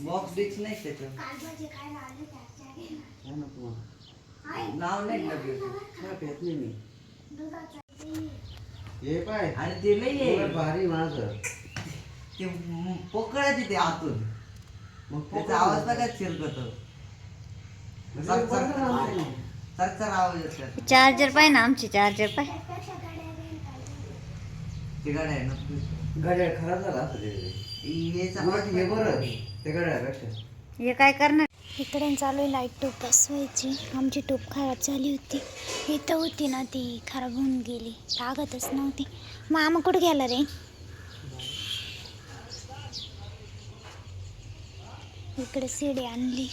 Box नाही त्याच्यावर हा. नाव नाही पित मी. हे पाय. आणि ते लई भारी माझं. ते पोकळ तिथे आतून. मग त्याचा आवाज बघा चिरकतो. सर सर सर आवाज येतो चार्जर पाय ना आमची चार्जर पाय. ते गाड्या आहे ना गाड्या खराब झाला असं उलट हे बरं ते गाड्यापेक्षा हे काय करणार? इकडे चालू आहे लाइट टूप बसवायची. आमची टूप खराब झाली होती. इथं होती ना ती खराब होऊन गेली. लागतच नव्हती. मामा कुठं गेला रे? इकडे शिडी आणली.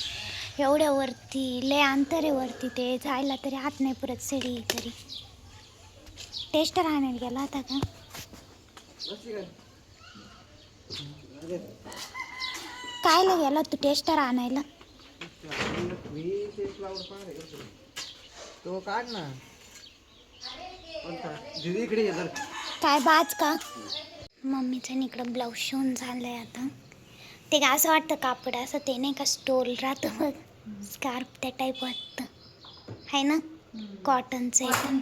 एवढ्या वरती लय अंतर आहे वरती. ते जायला तरी हात नाही पुरत शिडी तरी. टेस्टर आणायला गेला होता का? कायला गेला तू टेस्टर आणायला. तो काढ ना. दीदी इकडे ये जर. काय बाज का? मम्मीचं इकडं ब्लाऊज शिवून झालंय आता. ते का असं वाटतं कापड असं ते नाही का स्टोल राहतं बघ. स्कार्फ त्या टाईप वाटतं. आहे. ना कॉटनचं एकदम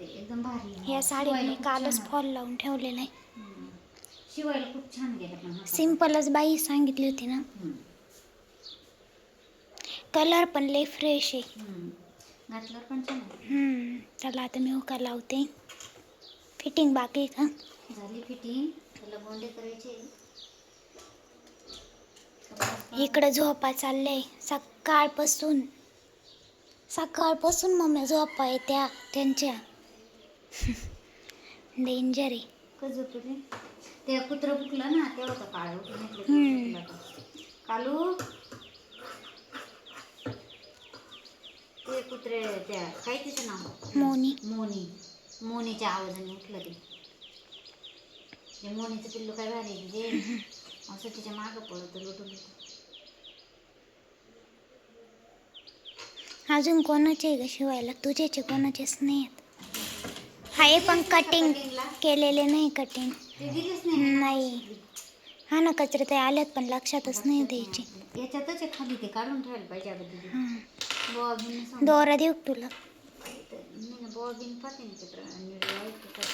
एकदम भारी या साडी मी कालच फॉल लावून ठेवलेलं आहे. शिवायला खूप छान गेलं पण हा. सिम्पलच बाई सांगितली होती ना. हम्म. कलर पण लय फ्रेश आहे. हम्म. घातल्यावर पण छान आहे. हम्म, चला आता मी उका लावते. फिटिंग बाकी आहे का? झाली फिटिंग त्याला गोंडे करायचे. इकडं झोपा चाललंय. सकाळपासून. सकाळपासून मम्मी झोपा येत्या त्यांच्या. डेंजर आहे. कसं ते कुत्रं फुकलं ना काळ घेतलं ते हम्म. झोपला तो. कालू ते कुत्रे त्या काय तिचं नाव? मोनी. मोनी. मोनीच्या आवाजाने उठलं ते. मोनीचं पिल्लू काय भारी आहे ते असं तिच्या मागं पळत लुटून. अजून कोणाचे आहे ग शिवायला? तुझ्याचे कोणाचेच नाही आहेत हाय पण कटिंग केलेले नाही कटिंग नाही. हा ना कचरे ते आल्यात पण लक्षातच नाही द्यायचे. याच्यातच आहे खाली ते काढून ठेवायला पाहिजे अगं दिदी बोवा बिन सांग. दोरा देऊ का तुला? मी ना बोवा बिन पाहते ना चित्र आणि ऐकते तर.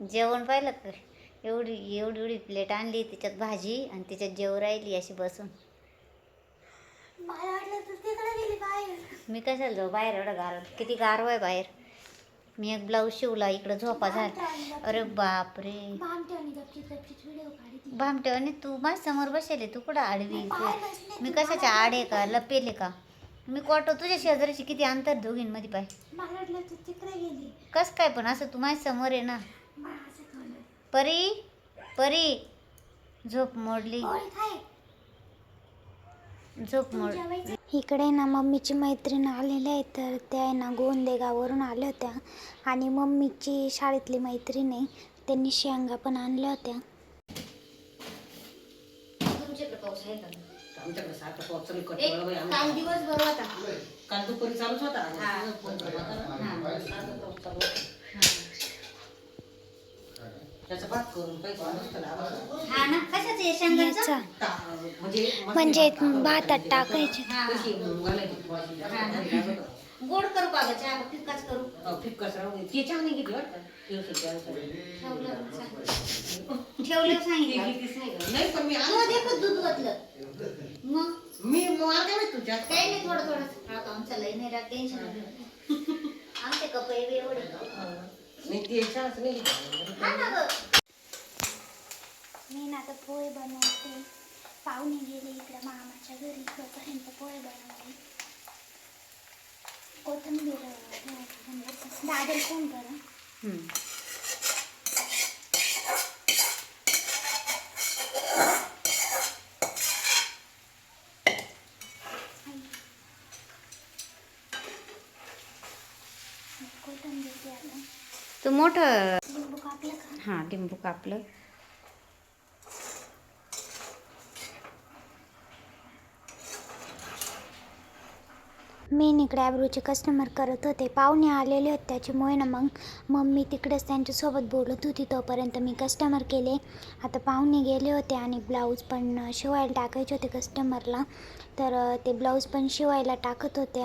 जेवण पाहिलं का एवढी एवढी एवढी प्लेट आणली त्याच्यात भाजी आणि त्याच्यात जेव राहिली अशी बसून. मी कशाला जाऊ बाहेर एवढं गार किती गारवा आहे बाहेर. मी एक ब्लाऊज शिवला इकडं झोपा झाला. अरे बापरे. भामटेवाने तू माझ्यासमोर बसेले तू कुठं आडवी? मी कशाच्या आडे का लपेले का? मी कोटो तुझ्या शेजारीची किती अंतर दोघींमध्ये पाय. कस काय पण असं तू माझ्यासमोर आहे ना. परी परी. झोप मोडली. झोप मोड इकडे ना मम्मीची मैत्रीण आलेल्या आहे तर त्या आहे ना गोंदेगाववरून आल्या होत्या. आणि मम्मीची शाळेतली मैत्रीण आहे त्यांनी शेंगा पण आणल्या होत्या. तुमच्याकडे पाऊस आहे का? आमच्याकडे सारखं पाऊस चालू कटोळा बाई, आम्ही- काल दिवसभर होता. काल दुपारी चालूच होता. हा. सारखं पाऊस चालू होता. त्याचा भात करून पैसे मस्त लावायचा. हा ना कशाचं आहे शेंगाचं याचा. म्हणजे म्हणजे. भातात टाकायचे. हा. गोड करू का चहा? फिक्काच करू. अहो, फिक्कस राहू. ती चहा नाही घेतली वाटतं. ठेवलं सांगितलं. नाही पण मी आणलं. देखत दूध ओतलं मग? मी मला काय तुझ्या काही नाही थोडं थोडं. आमचं लई नाही राहत. टेन्शन आमचे कपडे एवढे मी ना आता पोहे बनवते. पाहुणे गेले इकडे मामाच्या घरी. तोपर्यंत पोहे बनवते. कोथिंबीर दादर फोन करा? कोथिंबीर द्या आता. तू मोठं. हां लिंबू कापलं. मी इकडे ॲब्रोचे कस्टमर करत होते. पाहुणे आलेले होते. त्याच्यामुळे ना मग मम्मी तिकडेच त्यांच्यासोबत बोलत होती. तोपर्यंत मी कस्टमर केले. आता पाहुणे गेले होते आणि ब्लाऊज पण शिवायला टाकायचे होते कस्टमरला तर ते ब्लाऊज पण शिवायला टाकत होते.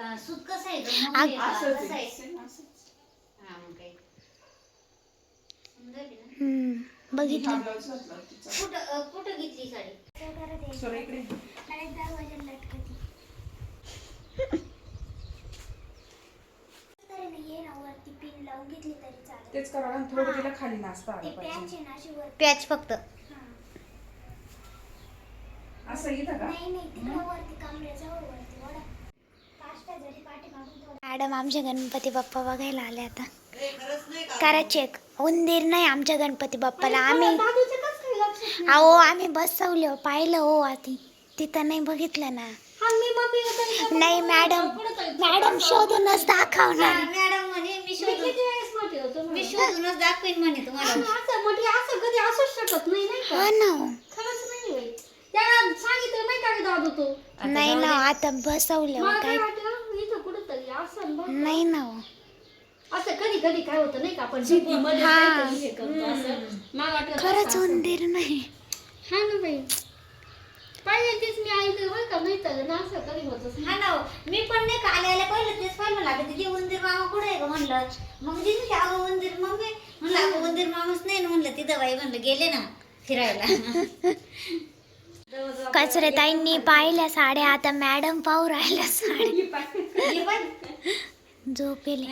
सूत कसं आहे तो? मऊ आहे का? कसं आहे? हा, मग काय. सुंदर आहे ना? हम्म, बघितलं. कुठं अं, कुठं घेतली साडी? तेच करा आणि थोडं तिला खाली नाचता आलं पाहिजे. पॅच फक्त. असं इथं का? मॅडम आमचे गणपती बाप्पा बघायला आले आता. ए, खरंच नाही का करा चेक उंदीर नाही आमच्या गणपती बाप्पाला. आम्ही अहो आम्ही बसवले हो, पाहिलं हो आधी. तिथं नाही बघितलं ना. नाही मॅडम मॅडम शोधूनच दाखवणार. मॅडम म्हणे मी शोधून मी शोधूनच दाखवेन म्हणे तुम्हाला. हो ना. नाही ना आता बसवलं हो, काय नाही ना हो. असं कधी कधी काय होतं नाही का आपण शेतीमध्ये हा. काहीतरी हे करतो असं. मला वाटलं खरंच असं. उंदीर नाही. हा ना बाई. पाहिजे तेच मी ऐकलं बरं का नाही तर ना असं कधी होतच नाही हा ना हो. मी पण नाही का आल्या आल्या पहिलं तेच पाहिलं लागत ते उंदीर मामा कुठे आहे का म्हणलं. मग दिली की अगं उंदीर मम्मी. म्हणलं अगं उंदीर मामाच नाही ना म्हणलं तिथं बाई म्हणलं गेले ना फिरायला. कचरेताईंनी पाहिल्या साड्या आता मॅडम पाहू राहिल्या साड्या. हे बाई, झोपेले?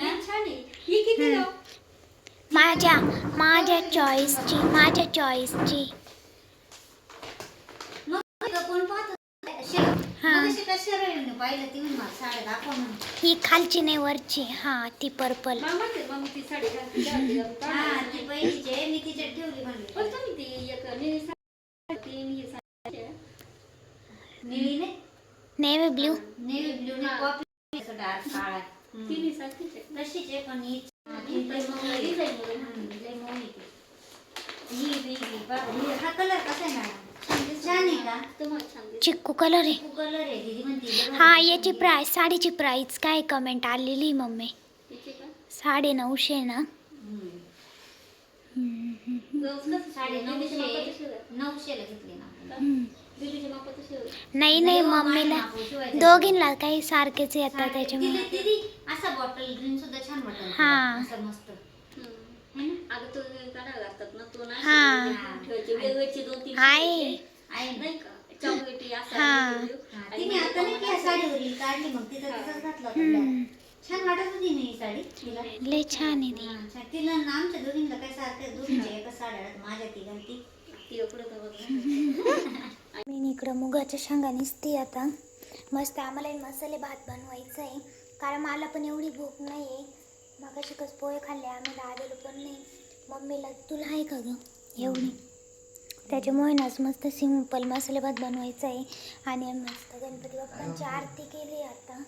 माझ्या माझ्या चॉईसची माझ्या चॉईसची हा. खालची नाही वरची. हा ती पर्पल. हा ही नेव्ही ब्ल्यू. नेव्ही ब्ल्यू सारखीच आहे. तशीच आहे. पण ही ही ही लई लई. ही वेगळी ही- हा कलर कसा आहे मॅडम? छान आहे का? तुम्हाला. चिक्कू कलर आहे. तू कलर आहे दीदी म्हणते. लई हा. याची प्राइस साडीची प्राइस काय कमेंट आलेली मम्मी? तिची का? साडे नऊशे ना? हम्म. ब्लाऊज कसं साडे नऊशे. शिवाय. नऊशेला घेतली ना हम्म. नाही नाही मम्मीला. दोघींना काही सारखेच येतात त्याच्यामुळे तिला- दीदी असा बॉटल ग्रीन सुद्धा छान वाटत हा. मस्त हम्म. है ना अगं तो काढायला लागतात ना तो नाही हा. ठेवायचे वेगवेगळी दोन तीन आहे. शिवायचे. आहे ना? नाही का चॉकलेटी असा हा. वेगवेगळी. हा, आणि तिने आता नाही की या साडीवरील काढली मग तिथं तिथंच घातलं होतं हम्म. छान वाटत होती ना ही साडी तिला लय छान आहे ती हा, छान. तिला ना आमच्या दोघींना काय सारखं दोघींच्या एका साड्या आहेत, माझ्या ती पुढे मी इकडं मुगाच्या शेंगा निसते आता. मस्त आम्हाला मसाले भात बनवायचा आहे कारण मला पण एवढी भूक नाही आहे मग कस पोहे खाल्ले आम्ही आलेलो पण नाही. मम्मीला तुला आहे का ग? एवढी. त्याच्यामुळे नाच मस्त सिंपल मसाले भात बनवायचा आहे आणि मस्त गणपती बाप्पांची आरती केली आता.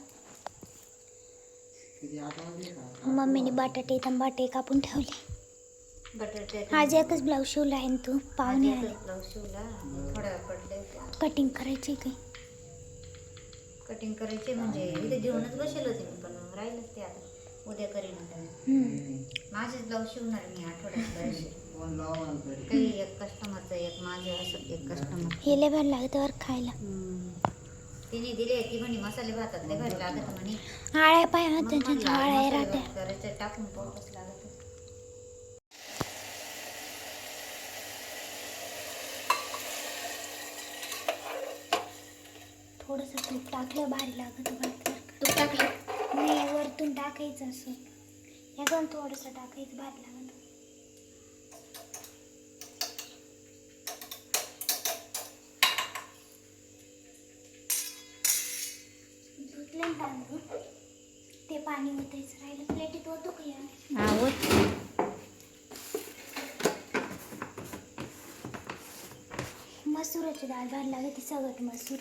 मम्मीने बटाटे टमाटे कापून ठेवले. बटर आज एकच ब्लाऊज शिवला आहे तू? पाहुणे आले. ब्लाऊज शिवला. थोड्या वेळ पडले. कटिंग करायची काही कटिंग करायचे म्हणजे इथे जेवणच बसेल होते मी पण मग राहिलंच ते आता. उद्या करीन आता. माझेच ब्लाऊज शिवणार मी आठवड्यात काही एक कस्टमरचं एक माझे असं एक कस्टमर हे लय भारी लागतं बरं खायला. तिने दिले ती म्हणे मसाले भातात लय भारी लागत म्हणे. आळ्या पाय आळ्या राहत्या टाकून पाऊस लागत थोडंसं तूप टाकलं भारी लागत भात तूप टाकलं? नाही वरतून टाकायचं असं. यातून थोडंसं टाकायचं भात लागत धुतलं ना तांदूळ. ते पाणी ओतायचं राहिलं. प्लेटीत होतो का या हा होत मसूराची डाळ भारी लागते सगळं मसूर.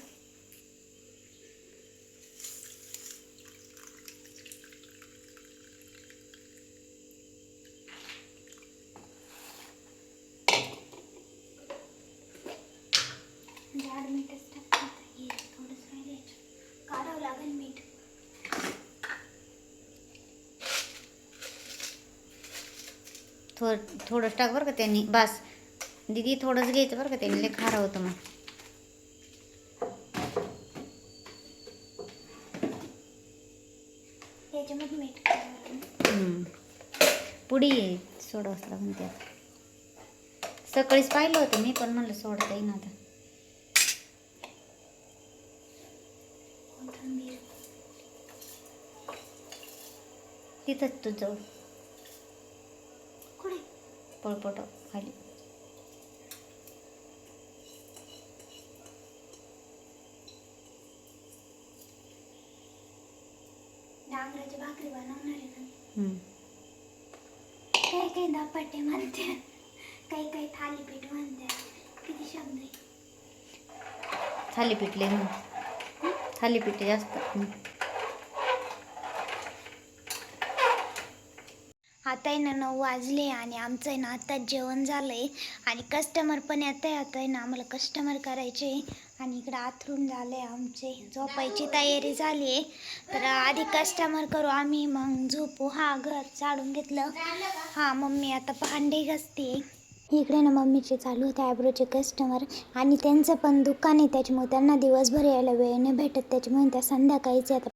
थोडं थोडंच टाक बरं का त्यांनी. बास. दिदी थोडंच घ्यायचं बरं का त्यांनी. लय खारं होतं मग. आहे. सोडावंच लागून त्यात सकाळीच पाहिलं होतं मी पण म्हणलं सोडता येईन आता. तिथंच तू जवळ कुठे पळपट खाली. डांगराची भाकरी बनवणार आहे ना. काही काही धपाटे म्हणते. काही काही थालीपीठ म्हणते. किती शब्द आहे. थालीपीठ लय म्हण थालीपीठ जास्त. आता आहे ना नऊ वाजले आणि आमचं आहे ना आत्ताच जेवण झालं आहे आणि कस्टमर पण येत आहे आता आहे ना आम्हाला कस्टमर करायचे आहे. आणि इकडं आथरून झालं आहे आमचे. झोपायची तयारी झाली आहे तर आधी कस्टमर करू आम्ही मग झोपू. हा घर चाडून घेतलं. हां मम्मी आता भांडे घसते. इकडे ना मम्मीचे चालू होते आयब्रोचे कस्टमर आणि त्यांचं पण दुकान आहे त्याच्यामुळे त्यांना दिवसभर यायला वेळ नाही भेटत. त्याच्यामुळे त्या संध्याकाळीच आता